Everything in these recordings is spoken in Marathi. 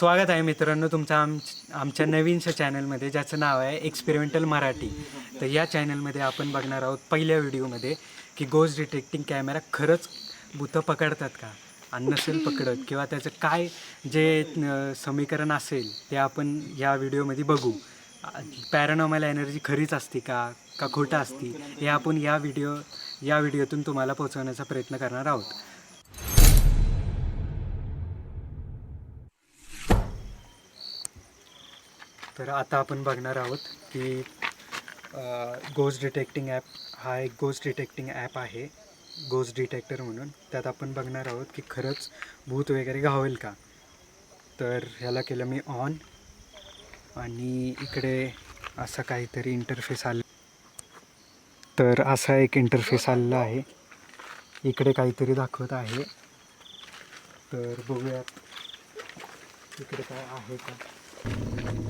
स्वागत आहे मित्रांनो तुमचं आम आमच्या नवीनशा चॅनलमध्ये ज्याचं नाव आहे एक्सपेरिमेंटल मराठी तर या चॅनलमध्ये आपण बघणार आहोत पहिल्या व्हिडिओमध्ये की गोस्ट डिटेक्टिंग कॅमेरा खरंच भूतं पकडतात का? आणि नसेल पकडत किंवा त्याचं काय जे समीकरण असेल ते आपण या व्हिडिओमध्ये बघू. पॅरानॉमल एनर्जी खरीच असते का? का खोटं असते? हे आपण या व्हिडिओ या व्हिडिओतून तुम्हाला पोहोचवण्याचा प्रयत्न करणार आहोत. तर आता आपण बघणार आहोत की गोज डिटेक्टिंग ॲप हा एक गोज डिटेक्टिंग ॲप आहे. गोज डिटेक्टर म्हणून. त्यात आपण बघणार आहोत की खरंच भूत वगैरे घावेल का? तर ह्याला केलं मी ऑन आणि इकडे असा काहीतरी इंटरफेस आला. तर असा एक इंटरफेस आलेला आहे. इकडे काहीतरी दाखवत आहे. तर बघूयात. इकडे काय आहे का?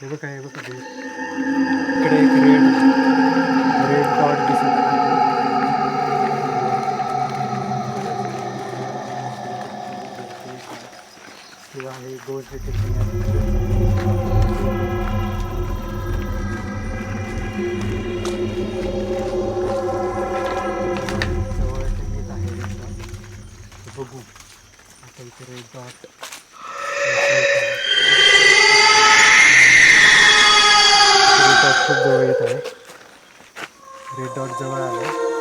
हे बघा हे बघा हे. इकडे एक रेड रेड डॉट दिसत किंवा हे गोल जवळ येत आहे. रेड डॉट जवळ आलं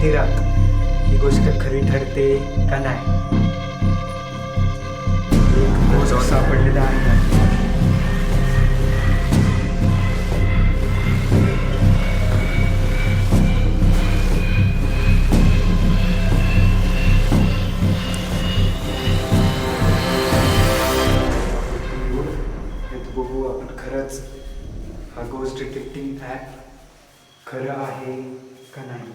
मंदिरात ही गोष्ट खरी ठरते का नाही? एक गोष्ट सापडलेला आहे. बघू आपण खरंच हा गोष्ट डिटेक्टिंग ॲप खरं आहे का नाही?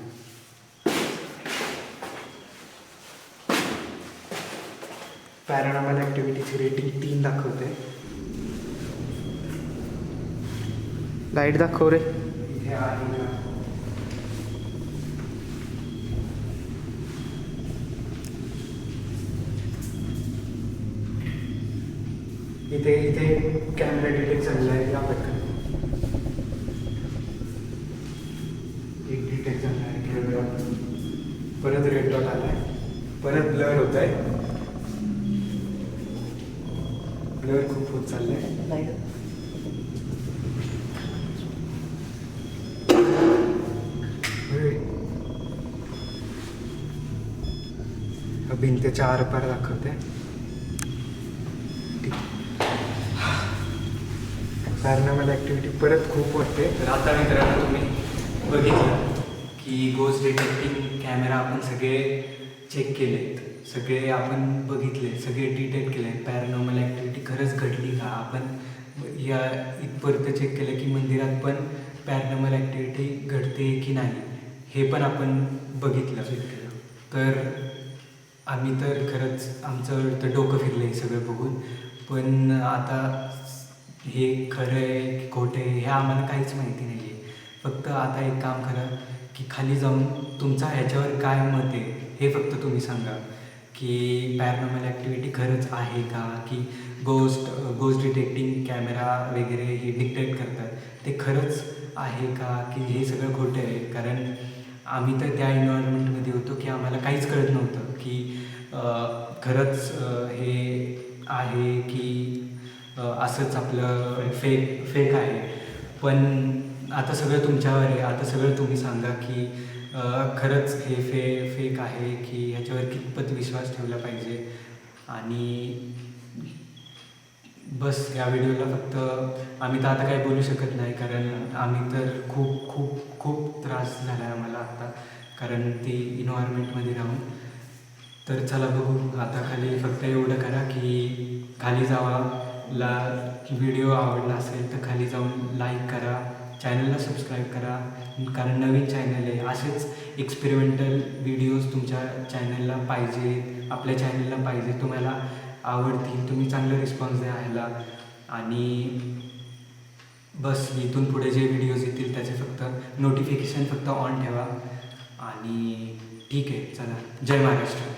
पॅरानॉमल ॲक्टिव्हिटीची रेटिंग तीन दाखवते. लाइट दाखव रे. इथे आहे ना. इथे इथे कॅमेरा डिटेक्ट झालेला आहे या पटकन एक डिटेक्ट झाला आहे डॉट परत रेड डॉट आला आहे परत ब्लर होत आहे ब्लर खूप होत चाललंय. होय. भिंतीच्या आरपार दाखवते. ठीक. पॅरानॉमल ॲक्टिव्हिटी परत खूप वाटते तर आता मित्रांनो तुम्ही बघितलं की गोस्ट डिटेक्टिंग कॅमेरा आपण सगळे चेक केलेत. सगळे आपण बघितले सगळे डिटेक्ट केले. पॅरानॉर्मल ॲक्टिव्हिटी खरंच घडली का? आपण या इथपर्यंत चेक केलं की मंदिरात पण पॅरानॉर्मल ॲक्टिव्हिटी घडते की नाही हे पण आपण बघितलं. तर आम्ही तर खरंच आमचं तर डोकं फिरलं हे सगळं बघून. पण आता हे खरं आहे की खोटं आहे हे आम्हाला काहीच माहिती नाही आहे फक्त आता एक काम करा की खाली जाऊन तुमचा ह्याच्यावर काय मत आहे हे फक्त तुम्ही सांगा. की पॅरनॉमल ॲक्टिव्हिटी खरंच आहे का? की गोस्ट गोस्ट डिटेक्टिंग कॅमेरा वगैरे हे डिटेक्ट करतात ते खरंच आहे का? की हे सगळं खोटं आहे? कारण आम्ही तर त्या एन्व्हायरमेंटमध्ये होतो की आम्हाला काहीच कळत नव्हतं की खरंच हे आहे की असंच आपलं फेक फेक आहे. पण आता सगळं तुमच्यावर आहे. आता सगळं तुम्ही सांगा की खरंच हे फे फेक आहे की ह्याच्यावर कितपत विश्वास ठेवला पाहिजे? आणि बस या व्हिडिओला फक्त आम्ही तर आता काही बोलू शकत नाही. कारण आम्ही तर खूप खूप खूप त्रास झाला आहे आम्हाला आत्ता कारण ती इन्व्हायरमेंटमध्ये राहून. तर चला बघू. आता खाली फक्त एवढं करा की खाली जावा. ला व्हिडिओ आवडला असेल तर खाली जाऊन लाईक करा. चॅनलला सबस्क्राईब करा. कारण नवीन चॅनल आहे. असेच एक्सपेरिमेंटल व्हिडिओज तुमच्या चॅनलला पाहिजे आपल्या चॅनलला पाहिजे. तुम्हाला आवडतील. तुम्ही चांगलं रिस्पॉन्स द्या ह्याला. आणि बस इथून पुढे जे व्हिडिओज येतील त्याचे फक्त नोटिफिकेशन फक्त ऑन ठेवा. आणि ठीक आहे चला. जय महाराष्ट्र.